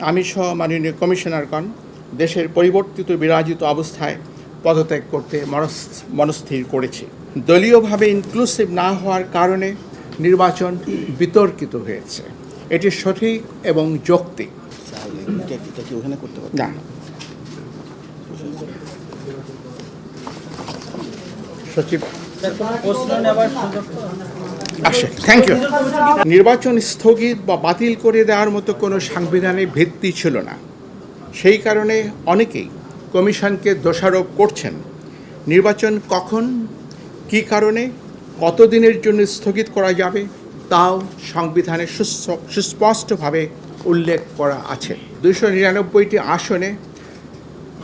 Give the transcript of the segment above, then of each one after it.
আমি সহ মাননীয় কমিশনারগণ দেশের পরিবর্তিত বিরাজিত অবস্থায় পদত্যাগ করতে মনস- মনস্থির করেছি। দলীয়ভাবে ইনক্লুসিভ না হওয়ার কারণে নির্বাচন বিতর্কিত হয়েছে। এটি সঠিক এবং যৌক্তিক। সচিব প্রশ্ন নেবার সুযোগ আসে। থ্যাংক ইউ নির্বাচন স্থগিত বা বাতিল করে দেওয়ার মতো কোনো সাংবিধানিক ভিত্তি ছিল না। সেই কারণে অনেকেই কমিশনকে দোষারোপ করছেন। নির্বাচন কখন, কী কারণে, কতদিনের জন্য স্থগিত করা যাবে, তাও সংবিধানে সুস্প- সুস্পষ্টভাবে উল্লেখ করা আছে। দুশো নিরানব্বইটি আসনে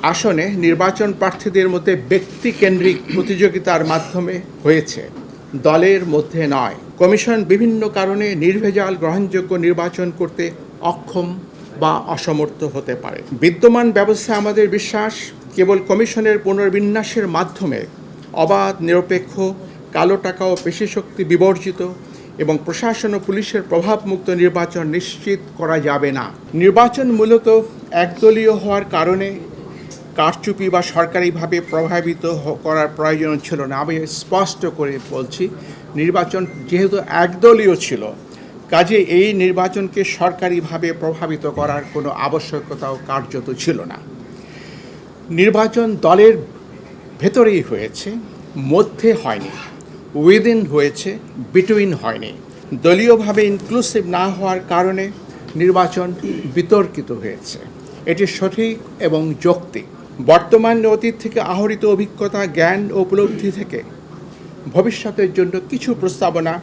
আসনে নির্বাচন প্রার্থীদের মধ্যে ব্যক্তিকেন্দ্রিক প্রতিযোগিতার মাধ্যমে হয়েছে। দলের মধ্যে নয়। কমিশন বিভিন্ন কারণে নির্ভেজাল গ্রহণযোগ্য নির্বাচন করতে অক্ষম বা অসমর্থ হতে পারে। বিদ্যমান ব্যবস্থা আমাদের বিশ্বাস, কেবল কমিশনের পুনর্বিন্যাসের মাধ্যমে অবাধ, নিরপেক্ষ, কালো টাকা ও পেশিশক্তি বিবর্জিত এবং প্রশাসন ও পুলিশের প্রভাবমুক্ত নির্বাচন নিশ্চিত করা যাবে না। নির্বাচন মূলত একদলীয় হওয়ার কারণে কারচুপি বা সরকারিভাবে প্রভাবিত করার প্রয়োজন ছিল না। আমি স্পষ্ট করে বলছি, নির্বাচন যেহেতু একদলীয় ছিল, কাজে এই নির্বাচনকে সরকারিভাবে প্রভাবিত করার কোনো আবশ্যকতাও কার্যত ছিল না। নির্বাচন দলের ভেতরেই হয়েছে, মধ্যে হয়নি উইদিন হয়েছে বিটুইন হয়নি। দলীয়ভাবে ইনক্লুসিভ না হওয়ার কারণে নির্বাচন বিতর্কিত হয়েছে। এটি সঠিক এবং যৌক্তিক। বর্তমান অতীত থেকে আহরিত অভিজ্ঞতা, জ্ঞান ও উপলব্ধি থেকে ভবিষ্যতের জন্য কিছু প্রস্তাবনা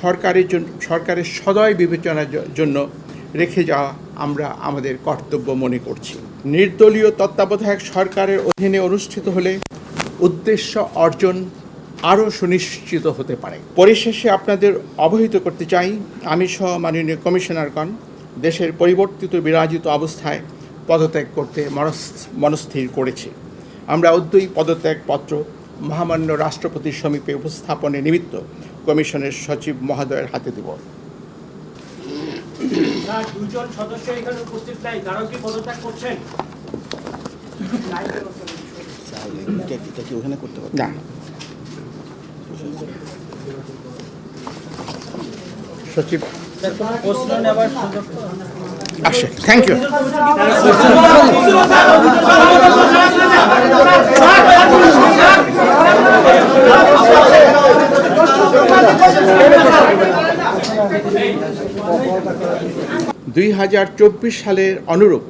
সরকারের জন্য সরকারের সদয় বিবেচনার জন্য রেখে যাওয়া আমরা আমাদের কর্তব্য মনে করছি। নির্দলীয় তত্ত্বাবধায়ক সরকারের অধীনে অনুষ্ঠিত হলে উদ্দেশ্য অর্জন আরও সুনিশ্চিত হতে পারে। পরিশেষে আপনাদের অবহিত করতে চাই, আমি সহ মাননীয় কমিশনারগণ, দেশের পরিবর্তিত বিরাজিত অবস্থায় পদত্যাগ করতে মনস- মনস্থির করেছি। আমরা উদ্যয়ী পদত্যাগপত্র মহামান্য রাষ্ট্রপতির সমীপে উপস্থাপনের নিমিত্ত কমিশনের সচিব মহোদয়ের হাতে দেব। না সচিব প্রশ্ন নেবার সুযোগ আসে থ্যাংক ইউ দুই হাজার চব্বিশ সালের অনুরূপ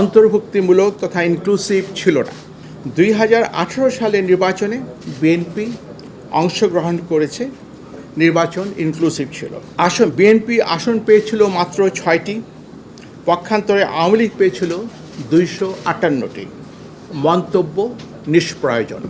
অন্তর্ভুক্তিমূলক তথা ইনক্লুসিভ ছিল না। দুই হাজার আঠেরো সালের নির্বাচনে বিএনপি অংশগ্রহণ করেছে। নির্বাচন ইনক্লুসিভ ছিল। আসন বিএনপি আসন পেয়েছিল মাত্র ছয়টি। পক্ষান্তরে আওয়ামী লীগ পেয়েছিল দুইশো আটান্নটি মন্তব্য নিষ্প্রয়োজন।